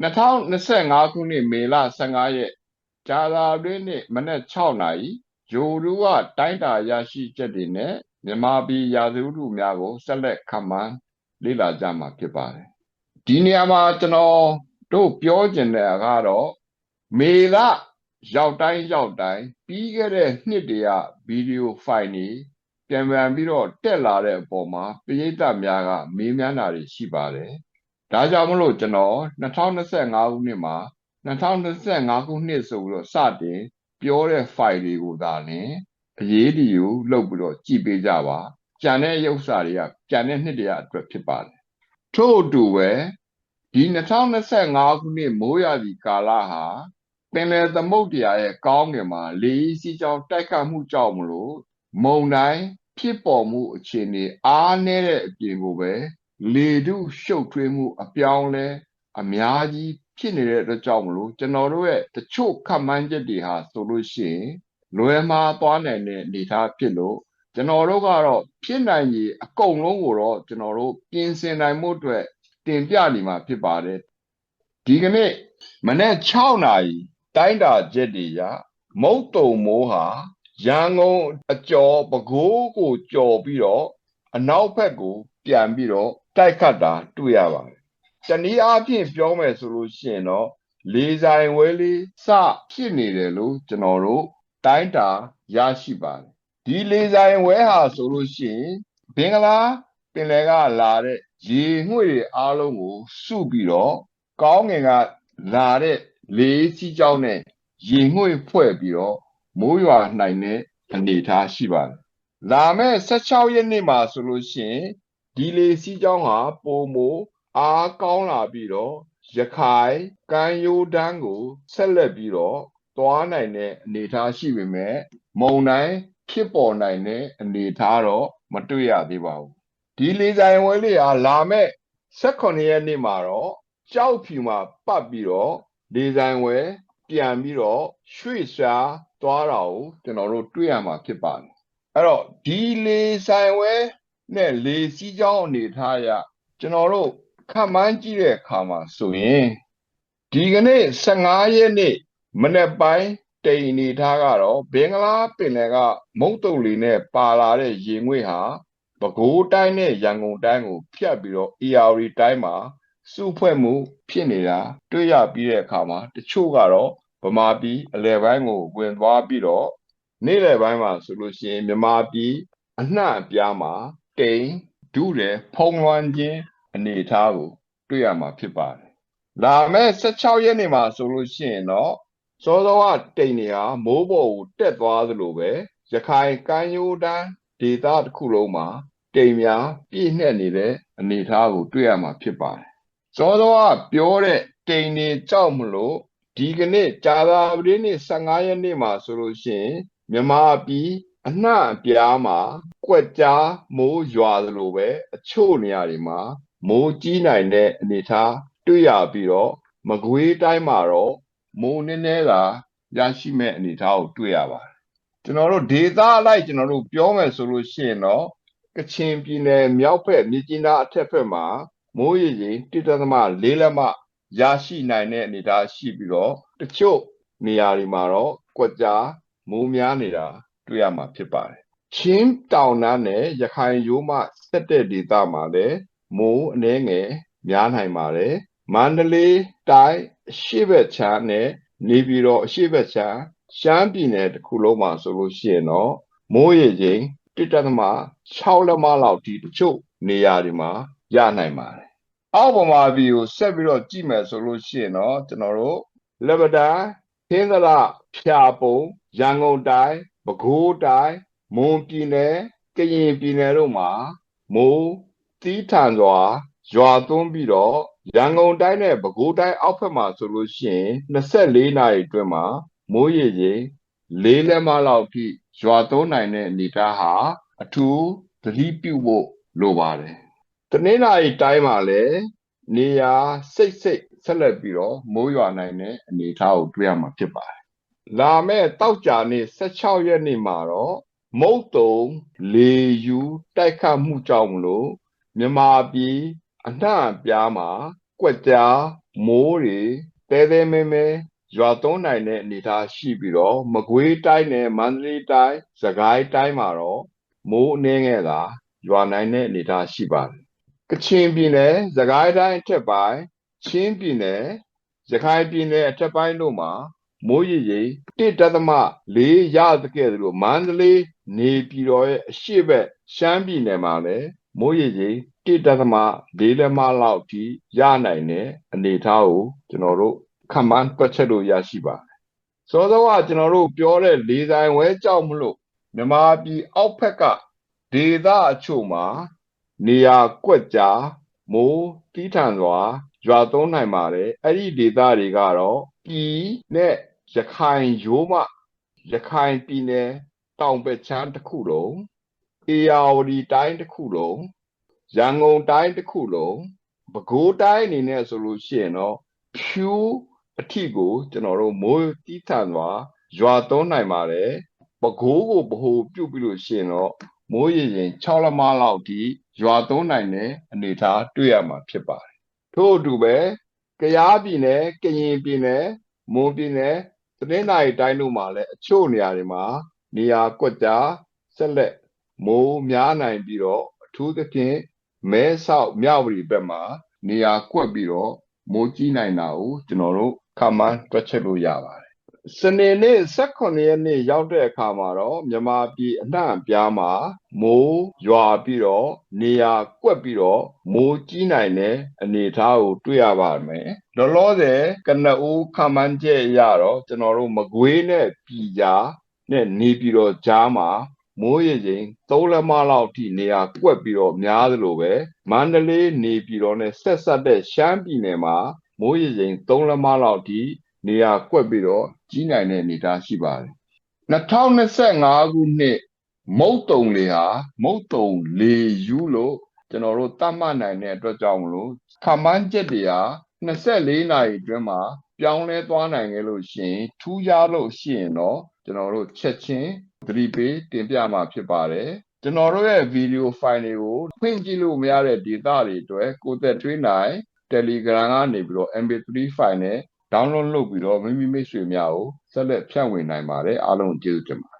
2025ခုနှစ်မေလ15ရက်ကြာသာတွင်းနေ့မနက်6နာရီဂျိုရူကတိုင်းတာရရှိချက်တွေနဲ့မြန်မာပြည်ရာဇဝတ်မှုများကိုဆက်လက်ခန့်မှန်းလေ့လာကြမှာဖြစ်ပါတယ်ဒီနေရာမှာကျွန်တော်တို့ပြောကျင်တဲ့ကတော့မေလရောက်တိုင်းရောက်တိုင်းပြီးခဲ့တဲ့နှစ်တည်းကဗီဒီယိုဖိုင်တွေပြန်ပြန်ပြီးတော့တက်လာတဲ့အပေါ်မှာပရိသတ်များကမေးမြန်းတာတွေရှိပါတယ် ဒါကြောင့်မလို့ကျွန်တော်2025ခုနှစ်မှာ2025ခုနှစ်ဆိုပြီးတော့စတင်ပြောတဲ့ file တွေကိုသာလင်အရေးဒီကိုလုပ်ပြီးတော့ကြည့်ပေးကြပါကြံတဲ့ရုပ်စာတွေကကြံတဲ့နှစ်တည်းအတွက်ဖြစ်ပါတယ်ထို့အတူပဲဒီ2025ခုနှစ်မိုးရာသီကာလဟာပင်လယ်သမုဒ္ဒရာရဲ့ကောင်းကင်မှာလေစီးကြောင်းတိုက်ခတ်မှုကြောင့်မလို့မုန်တိုင်းဖြစ်ပေါ်မှုအခြေအနေအားနည်းတဲ့အပြင်ကိုပဲ လေထုရှုပ်ထွေးမှုအပြောင်းလဲအများကြီးဖြစ်နေတဲ့အတွက်ကြောင့်မလို့ကျွန်တော်တို့ရဲ့တချို့ခန့်မှန်းချက်တွေဟာဆိုလို့ရှိရင်လွယ်မှားသွားနိုင်တဲ့အနေအထားဖြစ်လို့ကျွန်တော်တို့ကတော့ဖြစ်နိုင်ကြီးအကုန်လုံးကိုတော့ကျွန်တော်တို့ပြင်ဆင်နိုင်မှုအတွက်တင်ပြနေမှာဖြစ်ပါတယ်ဒီကနေ့မနေ့6နာရီတိုင်းတာချက်တွေရမုတ်တုံမိုးဟာရန်ကုန်အကျော်ပဲခူးကိုကျော်ပြီးတော့အနောက်ဘက်ကို ပြန်ပြီးတော့ တိုက်ခတ်တာတွေ့ရပါတယ်တနည်းအားဖြင့်ပြောမယ်ဆိုလို့ရှိရင်တော့လေဆိုင်ဝဲလေးစဖြစ်နေတယ်လို့ကျွန်တော်တို့တိုင်းတာရရှိပါတယ်ဒီလေဆိုင်ဝဲဟာဆိုလို့ရှိရင်ဘင်္ဂလားပင်လယ်ကလာတဲ့ရေငွေ့တွေအားလုံးကိုစုပြီးတော့ကောင်းငင်ကလာတဲ့လေစီးကြောင်းနဲ့ရေငွေ့ဖွဲ့ပြီးတော့မိုးရွာနိုင်တဲ့အနေအထားရှိပါတယ်လာမယ့်16ရက်နေ့မှာဆိုလို့ရှိရင် ဒီလေစီးကြောင်းဟာပုံမိုအားကောင်းလာပြီးတော့ရခိုင်ကမ်းရိုးတန်းကိုဆက်လက်ပြီးတော့သွားနိုင်တဲ့အနေအထားရှိပေမဲ့မုံတိုင်းဖြစ်ပေါ်နိုင်တဲ့အနေအထားတော့မတွေ့ရသေးပါဘူးဒီလေဆိုင်ဝဲလေးဟာလာမဲ့18ရက်နေ့မှာတော့ကြောက်ဖြူမှာပတ်ပြီးတော့လေဆိုင်ဝဲပြန်ပြီးတော့ရွှေ့ရှားသွားတာကိုကျွန်တော်တို့တွေ့ရမှာဖြစ်ပါတယ်အဲ့တော့ဒီလေဆိုင်ဝဲ နဲ့လေစီးကြောင်းအနေထားရကျွန်တော်တို့ခန့်မှန်းကြည့်တဲ့အခါမှာဆိုရင်ဒီကနေ့15ရက်နေ့မနေ့ပိုင်းတိမ်အနေထားကတော့ဘင်္ဂလားပင်လယ်ကမုတ်တုံလီနဲ့ပါလာတဲ့ရေငွေ့ဟာပဲခူးတိုင်းနဲ့ရန်ကုန်တိုင်းကိုဖြတ်ပြီးတော့ AR တိုင်းမှာစုဖွဲ့မှုဖြစ်နေတာတွေ့ရပြီးတဲ့အခါမှာတချို့ကတော့ဗမာပြည်အလဲပိုင်းကိုဝင်သွားပြီးတော့နေ့လယ်ပိုင်းမှာဆိုလို့ရှိရင်မြန်မာပြည်အနှံ့အပြားမှာ တိမ်ဒုတယ်ဖုံးလွှမ်းခြင်းအနေအထားကို တွေ့ရမှာဖြစ်ပါတယ်။လာမယ့်16ရက်နေ့မှာဆိုလို့ရှိရင်တော့စောစောကတိမ်တွေဟာမိုးပေါ်ကိုတက်သွားသလိုပဲရခိုင်ကမ်းရိုးတန်းဒေသတစ်ခုလုံးမှာတိမ်များပြည့်နှက်နေတဲ့အနေအထားကိုတွေ့ရမှာဖြစ်ပါတယ်။စောစောကပြောတဲ့တိမ်တွေကြောက်မလို့ဒီကနေ့ကြာသာပတေးနေ့15ရက်နေ့မှာဆိုလို့ရှိရင်မြန်မာပြည်အနှံ့အပြားမှာ ကွက်ကြားမိုးရွာသလိုပဲအချို့နေရာတွေမှာမိုးကြီးနိုင်တဲ့အနေအထားတွေ့ရပြီးတော့မကွေးတိုင်းမှာတော့မိုးနည်းနည်းသာရရှိမဲ့အနေအထားကိုတွေ့ရပါတယ်ကျွန်တော်တို့ဒေသအလိုက်ကျွန်တော်တို့ပြောမယ်ဆိုလို့ရှိရင်တော့ကချင်ပြည်နယ်မြောက်ဘက်မြစ်ကြီးနားအထက်ဘက်မှာမိုးရေချိန်1.4လက်မရရှိနိုင်တဲ့အနေအထားရှိပြီးတော့တချို့နေရာတွေမှာတော့ကွက်ကြားမိုးများနေတာတွေ့ရမှာဖြစ်ပါတယ် ချင်းတောင်နားနဲ့ရခိုင်ရိုးမဆက်တဲ့ဒေသမှာလည်းမိုးအနှဲငယ်များနိုင်ပါတယ်မန္တလေးတိုင်းအရှိဘက်ချမ်းနဲ့နေပြည်တော်အရှိဘက်ချမ်းရှမ်းပြည်နယ်တစ်ခုလုံးမှာဆိုလို့ရှိရင်တော့မိုးရေချိန်1.6လက်မလောက်ဒီတချို့နေရာတွေမှာရနိုင်ပါတယ်အောက်ပမာဗီကိုဆက်ပြီးတော့ကြည့်မယ်ဆိုလို့ရှိရင်တော့ကျွန်တော်တို့လက်ပတန်းသင်းသရဖြာပုံရန်ကုန်တိုင်းပဲခူးတိုင်း မွန်ပြည်နယ်ကရင်ပြည်နယ်တို့မှာမိုးတီးထန်စွာရွာသွန်းပြီးတော့ရန်ကုန်တိုင်းနဲ့ပဲခူးတိုင်းအောက်ဘက်မှာဆိုလို့ရှိရင်24နာရီအတွင်းမှာမိုးရေချိန်၄လက်မလောက်ထိရွာသွန်းနိုင်တဲ့အနေအထားဟာအထူးသတိပြုဖို့လိုပါတယ်။တနင်္လာရီတိုင်းမှာလည်းနေရာစိတ်စိတ်ဆက်လက်ပြီးတော့မိုးရွာနိုင်တဲ့အနေအထားကိုတွေ့ရမှာဖြစ်ပါတယ်။လာမယ့်တောက်ကြနေ့16ရက်နေ့မှာတော့ မုတ်တုံလေယူတိုက်ခတ်မှုကြောင့်မလို့မြမာပြည်အနှံ့အပြားမှာကွက်ကြားမိုးတွေတဲတဲမဲမဲရွာသွန်းနိုင်တဲ့အနေအထားရှိပြီးတော့မကွေးတိုင်းနဲ့မန္တလေးတိုင်းစကိုင်းတိုင်းမှာတော့မိုးအနှဲငယ်သာရွာနိုင်တဲ့အနေအထားရှိပါတယ်ကချင်ပြည်နယ်စကိုင်းတိုင်းအထက်ပိုင်းချင်းပြည်နယ်ရခိုင်ပြည်နယ်အထက်ပိုင်းတို့မှာ မိုးရေရိပ်1.4ရသကဲ့သို့မန္တလေးနေပြည်တော်ရဲ့အရှိဘက်ရှမ်းပြည်နယ်မှာလည်းမိုးရေရိပ်1.4လက်မလောက်ထိရနိုင်တဲ့အနေအထားကိုကျွန်တော်တို့ခန့်မှန်းတွက်ချက်လို့ရရှိပါတယ်။စောစောကကျွန်တော်တို့ပြောတဲ့လေဆိုင်ဝဲကြောက်မလို့မြမာပြည်အောက်ဘက်ကဒေသအချို့မှာနေရာကွက်ကြားမိုးတီးထန်စွာရွာသွန်းနိုင်ပါတယ်။အဲ့ဒီဒေသတွေကတော့ပြည်နဲ့ ရခိုင်ရိုးမရခိုင်ပြည်နယ်တောင်ဘက်ချမ်းတစ်ခုလုံးအေရဝတီတိုင်းတစ်ခုလုံးရန်ကုန်တိုင်းတစ်ခုလုံးပဲခူးတိုင်းအနေနဲ့ဆိုလို့ရှိရင်တော့ဖြူအထိကိုကျွန်တော်တို့မိုးတီးထန်စွာရွာသွန်းနိုင်ပါတယ်ပဲခူးကိုဗဟိုပြုတ်ပြီးလို့ရှိရင်တော့မိုးရေရင်6လက်မလောက်အထိရွာသွန်းနိုင်တဲ့အနေအထားတွေ့ရမှာဖြစ်ပါတယ်ထို့အတူပဲကယားပြည်နယ်ကရင်ပြည်နယ်မွန်ပြည်နယ် တနင်္သာရီတိုင်းတို့မှာလည်းအချို့နေရာတွေမှာနေရာကွက်ကြားဆက်လက်မိုးများနိုင်ပြီးတော့အထူးသဖြင့်မဲဆောက်မြဝတီဘက်မှာနေရာကွက်ပြီးတော့မိုးကြီးနိုင်တာကိုကျွန်တော်တို့ခန့်မှန်းတွက်ချက်လို့ရပါတယ် စနေနေ့18ရက်နေ့ရောက်တဲ့အခါမှာတော့မြန်မာပြည်အနှံ့အပြားမှာမိုးရွာပြီးတော့နေရာကွက်ပြီးတော့မိုးကြီးနိုင်တဲ့အနေအထားကိုတွေ့ရပါမယ်။လောလောဆယ်ကနဦးခန့်မှန်းချက်အရတော့ကျွန်တော်တို့မကွေးနဲ့ပြည်ကြားနဲ့နေပြီးတော့ကြားမှာမိုးရေချိန်3လက်မလောက်အထိနေရာကွက်ပြီးတော့များသလိုပဲမန္တလေးနေပြီးတော့နဲ့ဆက်ဆက်တဲ့ရှမ်းပြည်နယ်မှာမိုးရေချိန်3လက်မလောက်အထိ နေရာကွက်ပြီးတော့ကြီးနိုင်တဲ့အနေအထားရှိပါတယ်2025ခုနှစ်မုတ်တုံလေဟာမုတ်တုံလေယူလို့ကျွန်တော်တို့တတ်မှတ်နိုင်တဲ့အတွက်ကြောင့်မလို့ခမန်းချက်တွေဟာ24နာရီအတွင်းမှာပြောင်းလဲသွားနိုင်ခဲ့လို့ရှိရင်ထူးခြားလို့ရှိရင်တော့ကျွန်တော်တို့ချက်ချင်းသတိပေးတင်ပြမှာဖြစ်ပါတယ်ကျွန်တော်တို့ရဲ့ဗီဒီယိုဖိုင်တွေကိုဖွင့်ကြည့်လို့မရတဲ့ data တွေအတွက်ကိုသက်ထွေးနိုင် Telegram ကနေပြီးတော့ MP3 file နဲ့ download လုပ်ပြီးတော့မိမိမိတ်ဆွေများကိုဆက်လက်ဖြန့်ဝေနိုင်ပါတယ်အားလုံးကျေးဇူးတင်ပါတယ်